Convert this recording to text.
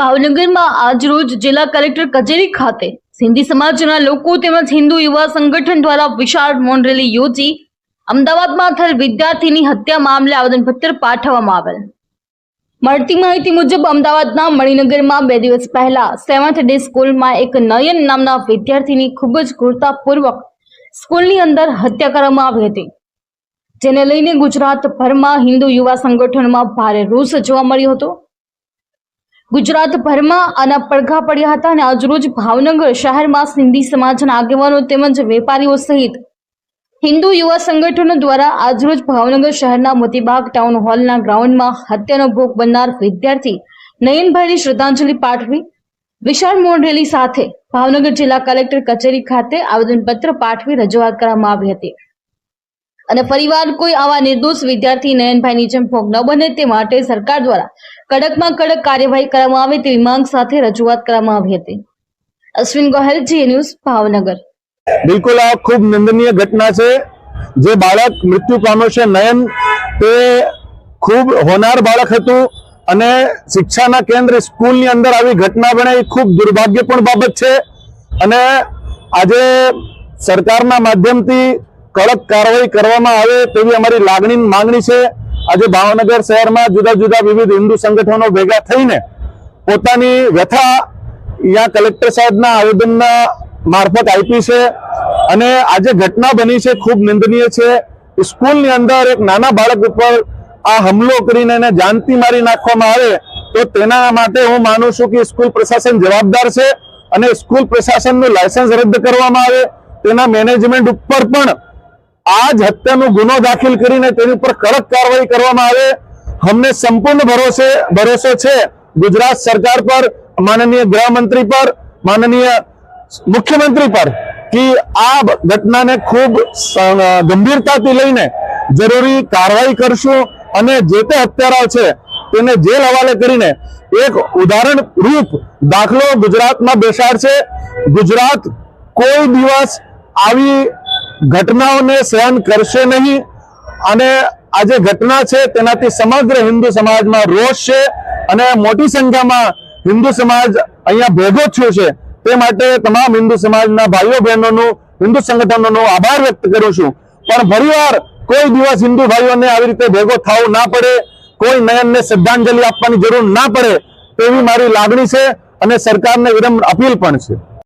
ભાવનગરમાં આજરોજ જિલ્લા કલેક્ટર કચેરી ખાતે સિંધી સમાજના લોકો તેમજ હિન્દુ યુવા સંગઠન દ્વારા વિશાળ મૌન રેલી યોજી અમદાવાદમાં થયેલ વિદ્યાર્થીની હત્યા મામલે આવેદનપત્ર પાઠવવામાં આવેલ. મળતી માહિતી મુજબ અમદાવાદના મણિનગરમાં બે દિવસ પહેલા સેવન્થ ડે સ્કૂલમાં એક નયન નામના વિદ્યાર્થીની ખૂબ જ ક્રૂરતાપૂર્વક સ્કૂલની અંદર હત્યા કરવામાં આવી હતી. જેને લઈને ગુજરાતભરમાં હિન્દુ યુવા સંગઠનમાં ભારે રોષ જોવા મળ્યો હતો. ગુજરાતભરમાં આના પડઘા પડ્યા હતા અને આજરોજ ભાવનગર શહેરમાં સિંધી સમાજના આગેવાનો તેમજ વેપારીઓ સહિત હિન્દુ યુવા સંગઠનો દ્વારા આજરોજ ભાવનગર શહેરના મોતીબાગ ટાઉન હોલના ગ્રાઉન્ડમાં હત્યાનો ભોગ બનનાર વિદ્યાર્થી નયનભાઈની શ્રદ્ધાંજલિ પાઠવી વિશાળ રેલી સાથે ભાવનગર જિલ્લા કલેક્ટર કચેરી ખાતે આવેદનપત્ર પાઠવી રજૂઆત કરવામાં આવી હતી. અને ફરીવાર કોઈ આવા નિર્દોષ વિદ્યાર્થી નયનભાઈની જેમ ભોગ ન બને તે માટે સરકાર દ્વારા કડકમાં કડક કાર્યવાહી કરવામાં આવે તેવી માંગ સાથે રજૂઆત કરવામાં આવી હતી. Ashwin Gohel, Zee News, Bhavnagar. બિલકુલ, આ ખૂબ નિંદનીય ઘટના છે. જે બાળક મૃત્યુ પામ્યો છે નયન, તે ખૂબ હોનાર બાળક હતું અને શિક્ષાના કેન્દ્ર સ્કૂલની અંદર આવી ઘટના બને એ ખૂબ દુર્ભાગ્યપૂર્ણ બાબત છે. અને આજે સરકારના માધ્યમથી કડક કાર્યવાહી કરવામાં આવે તેવી અમારી લાગણી માંગણી છે. આજે ભાવનગર શહેરમાં જુદા જુદા વિવિધ હિન્દુ સંગઠનો ભેગા થઈને પોતાની વ્યથા અહીંયા કલેક્ટર સાહેબના આવેદનના મારફત આપી છે અને આજે ઘટના બની છે, ખૂબ નિંદનીય છે. સ્કૂલની અંદર એક નાના બાળક ઉપર આ હમલો કરીને એને જાનથી મારી નાખવામાં આવે તો તેના માટે હું માનું છું કે સ્કૂલ પ્રશાસન જવાબદાર છે અને સ્કૂલ પ્રશાસનનું લાયસન્સ રદ કરવામાં આવે. તેના મેનેજમેન્ટ ઉપર પણ આ જ હત્યાનો ગુનો દાખલ કરીને તેની ઉપર કડક કાર્યવાહી કરવામાં આવે. અમને સંપૂર્ણ ભરોસે, ભરોસો છે. ગુજરાત સરકાર પર, માનનીય ગૃહમંત્રી પર, માનનીય મુખ્યમંત્રી પર કે આ ઘટનાને ખૂબ ગંભીરતાથી લઈને જરૂરી કાર્યવાહી કરશું અને જે તે હત્યારાઓ છે તેને જેલ હવાલે કરીને એક ઉદાહરણ રૂપ દાખલો ગુજરાતમાં બેસાડશે. ગુજરાત કોઈ દિવસ આવી ઘટનાઓને સહન કરશે નહીં. અને આ જે ઘટના છે, તેનાથી સમગ્ર હિન્દુ સમાજમાં રોષ છે અને મોટી સંખ્યામાં હિન્દુ સમાજ અહીંયા ભેગો થયો છે. તે માટે તમામ હિન્દુ સમાજના ભાઈઓ બહેનોનું, હિન્દુ સંગઠનોનો આભાર વ્યક્ત કરું છું. પણ ફરીવાર કોઈ દિવસ હિન્દુ ભાઈઓને આવી રીતે ભેગો થવું ના પડે, કોઈ નયનને શ્રદ્ધાંજલિ આપવાની જરૂર ના પડે, તેવી મારી લાગણી છે અને સરકારને વિરમ અપીલ પણ છે.